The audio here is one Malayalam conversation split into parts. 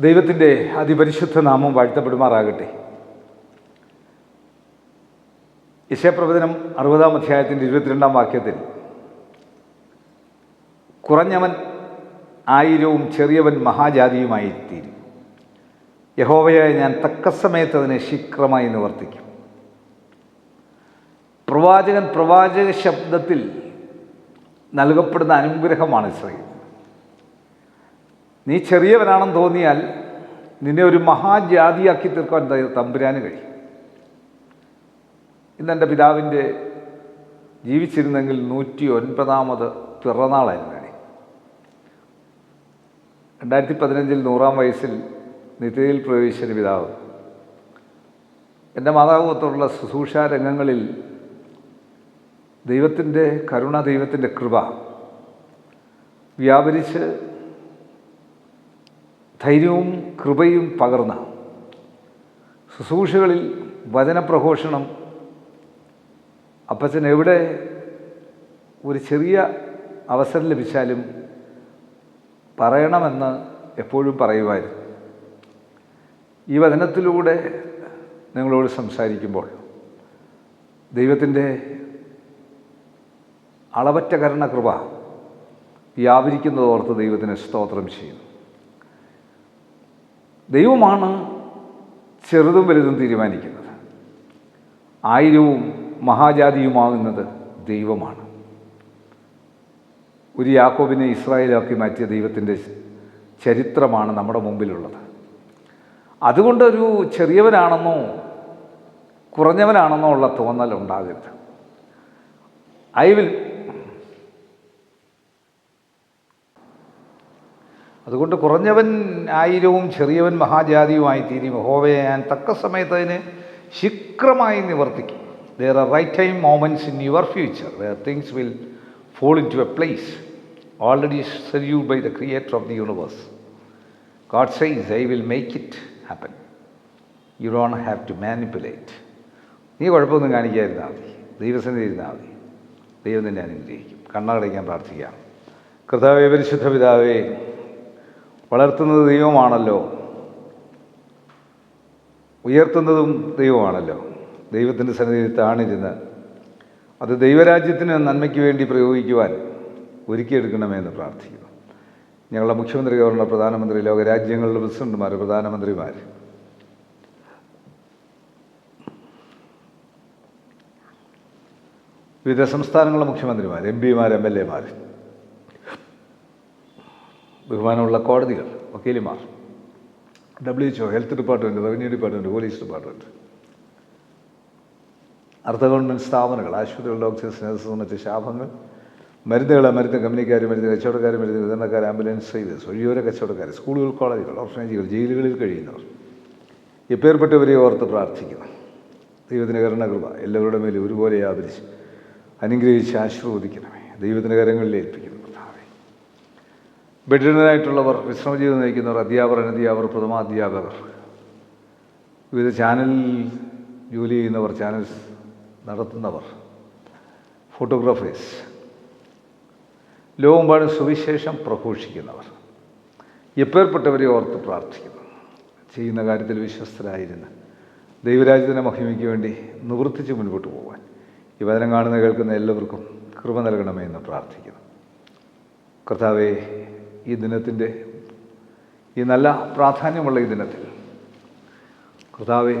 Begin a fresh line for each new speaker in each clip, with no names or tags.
ദൈവത്തിന്റെ അതിപരിശുദ്ധ നാമം വാഴ്ത്തപ്പെടുമാറാകട്ടെ. യശയപ്രവചനം അറുപതാം അധ്യായത്തിന്റെ ഇരുപത്തിരണ്ടാം വാക്യത്തിൽ കുറഞ്ഞവൻ ആയിരവും ചെറിയവൻ മഹാജാതിയുമായി തീരും യഹോവയായ ഞാൻ തക്ക സമയത്ത് അതിനെ ശീഘ്രമായി നിവർത്തിക്കും. പ്രവാചകൻ പ്രവാചക ശബ്ദത്തിൽ നൽകപ്പെടുന്ന അനുഗ്രഹമാണ് ഇസ്രയേൽ. നീ ചെറിയവനാണെന്ന് തോന്നിയാൽ നിന്നെ ഒരു മഹാജാതിയാക്കി തീർക്കാൻ തമ്പുരാന് കഴിയും. ഇന്ന് എന്റെ പിതാവിന്റെ ജീവിച്ചിരുന്നെങ്കിൽ നൂറ്റി ഒൻപതാമത് പിറന്നാളായിരുന്നു രണ്ടായിരത്തി പതിനഞ്ചിൽ നൂറാം വയസ്സിൽ നിത്യയിൽ പ്രവേശിച്ച പിതാവ്. എന്റെ മാതാവുമൊത്തുള്ള ശുശ്രൂഷ രംഗങ്ങളിൽ ദൈവത്തിന്റെ കരുണ ദൈവത്തിന്റെ കൃപ വ്യാപരിച്ച് ധൈര്യവും കൃപയും പകർന്ന ശുശ്രൂഷകളിൽ വചനപ്രഘോഷണം. അപ്പച്ചൻ എവിടെ ഒരു ചെറിയ അവസരം ലഭിച്ചാലും പറയണമെന്ന് എപ്പോഴും പറയുമായിരുന്നു. ഈ വചനത്തിലൂടെ നിങ്ങളോട് സംസാരിക്കുമ്പോൾ ദൈവത്തിന്റെ അളവറ്റ കരുണ കൃപ വ്യാപരിക്കുന്നതോർത്ത് ദൈവത്തിന് സ്തോത്രം ചെയ്യുന്നു. ദൈവമാണ് ചെറുതും വലുതും തീരുമാനിക്കുന്നത്. ആയിരവും മഹാജാതിയുമാകുന്നത് ദൈവമാണ്. ഒരു യാക്കോബിനെ ഇസ്രായേലാക്കി മാറ്റിയ ദൈവത്തിന്റെ ചരിത്രമാണ് നമ്മുടെ മുമ്പിലുള്ളത്. അതുകൊണ്ടൊരു ചെറിയവനാണെന്നോ കുറഞ്ഞവനാണെന്നോ ഉള്ള തോന്നൽ ഉണ്ടാകരുത് ഐ വിൽ അതുകൊണ്ട് കുറഞ്ഞവൻ ആയിരവും ചെറിയവൻ മഹാജാതിയുമായി തീരും ഹോവയെ ഞാൻ തക്ക സമയത്ത് അതിന് ശീക്രമായി നിവർത്തിക്കും. There are right time moments in your future there things will fall into a place already sealed by the creator of the universe God says I will make it happen you don't have to manipulate നീ കുഴപ്പമൊന്നും കാണിക്കാതിരുന്നാൽ മതി. ദൈവസന്നിധി ഇരുന്നാൽ മതി. ദൈവം തന്നെ അനുഗ്രഹിക്കും കണ്ണടയ്ക്കാൻ പ്രാർത്ഥിക്കാം. കൃതാവേ പരിശുദ്ധ പിതാവേ വളർത്തുന്നത് ദൈവമാണല്ലോ. ഉയർത്തുന്നതും ദൈവമാണല്ലോ. ദൈവത്തിന്റെ സന്നിധിയിൽ താണിരുന്ന് അത് ദൈവരാജ്യത്തിന് നന്മയ്ക്ക് വേണ്ടി പ്രയോഗിക്കുവാൻ ഒരുക്കിയെടുക്കണമെന്ന് പ്രാർത്ഥിക്കുന്നു. ഞങ്ങളുടെ മുഖ്യമന്ത്രി ഗവർണർ പ്രധാനമന്ത്രി ലോകരാജ്യങ്ങളുടെ പ്രസിഡന്റുമാർ പ്രധാനമന്ത്രിമാർ വിവിധ സംസ്ഥാനങ്ങളിലെ മുഖ്യമന്ത്രിമാർ എം പിമാർ എം എൽ എമാർ ബഹുമാനമുള്ള കോടതികൾ വക്കീലിമാർ W H O health department revenue department police department അർദ്ധ ഗവൺമെന്റ് സ്ഥാപനങ്ങൾ ആശുപത്രികൾ നഴ്സസ് സംബന്ധിച്ച ശാപങ്ങൾ മരുന്നുകൾ മരുന്ന് കമ്പനിക്കാർ മരുന്ന് കച്ചവടക്കാർ മരുന്ന് വിതരണക്കാർ ആംബുലൻസ് സർവീസ് വഴിയോര കച്ചവടക്കാർ സ്കൂളുകൾ കോളേജുകൾ ഓർഫനേജുകൾ ജയിലുകളിൽ കഴിയുന്നവർ. എപ്പേർപ്പെട്ടവരെ ഓർത്ത് പ്രാർത്ഥിക്കുന്നു ദൈവത്തിന്റെ കരുണകൃപ എല്ലാവരുടെ മേലും ഒരുപോലെ ആദരിച്ച് അനുഗ്രഹിച്ച് ആശീർവദിക്കണമേ. ദൈവത്തിന്റെ കരങ്ങളിൽ ഏൽപ്പിക്കുന്നു. കർത്താവേ വിശ്രമ വിശ്രമജീവിതം നയിക്കുന്നവർ അധ്യാപകർ അനധ്യാപകർ പ്രഥമാധ്യാപകർ വിവിധ ചാനലിൽ ജോലി ചെയ്യുന്നവർ ചാനൽസ് നടത്തുന്നവർ ഫോട്ടോഗ്രാഫേഴ്സ്. ലോകമ്പാടും സുവിശേഷം പ്രഘോഷിക്കുന്നവർ. എപ്പേർപ്പെട്ടവരെ ഓർത്ത് പ്രാർത്ഥിക്കുന്നു. ചെയ്യുന്ന കാര്യത്തിൽ വിശ്വസ്തരായിരുന്നു ദൈവരാജ്യത്തിന്റെ മഹിമയ്ക്ക് വേണ്ടി നിവർത്തിച്ച് മുൻപോട്ട് പോകാൻ ഈ വചനം കാണുന്ന കേൾക്കുന്ന എല്ലാവർക്കും കൃപ നൽകണമേ എന്ന് പ്രാർത്ഥിക്കുന്നു. കർത്താവെ ഈ ദിനത്തിന്റെ ഈ നല്ല പ്രാധാന്യമുള്ള ഈ ദിനത്തിൽ. കർത്താവെ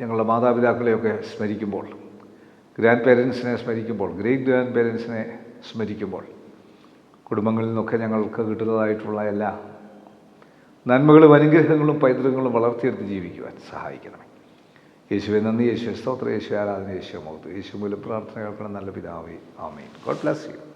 ഞങ്ങളുടെ മാതാപിതാക്കളെയൊക്കെ സ്മരിക്കുമ്പോൾ ഗ്രാൻഡ് പേരൻസിനെ സ്മരിക്കുമ്പോൾ ഗ്രേറ്റ് ഗ്രാൻഡ് പേരൻസിനെ സ്മരിക്കുമ്പോൾ കുടുംബങ്ങളിൽ നിന്നൊക്കെ ഞങ്ങൾക്ക് കിട്ടുന്നതായിട്ടുള്ള എല്ലാ നന്മകളും അനുഗ്രഹങ്ങളും പൈതൃകങ്ങളും വളർത്തിയെടുത്ത് ജീവിക്കുവാൻ സഹായിക്കണമേ. യേശുവെ നന്ദി. യേശു സ്തോത്ര. യേശു ആരാധന. യേശു മുഖത്ത് യേശു മൂലം പ്രാർത്ഥന കേൾക്കണം. നല്ല പിതാവേ. ആമേൻ. God bless you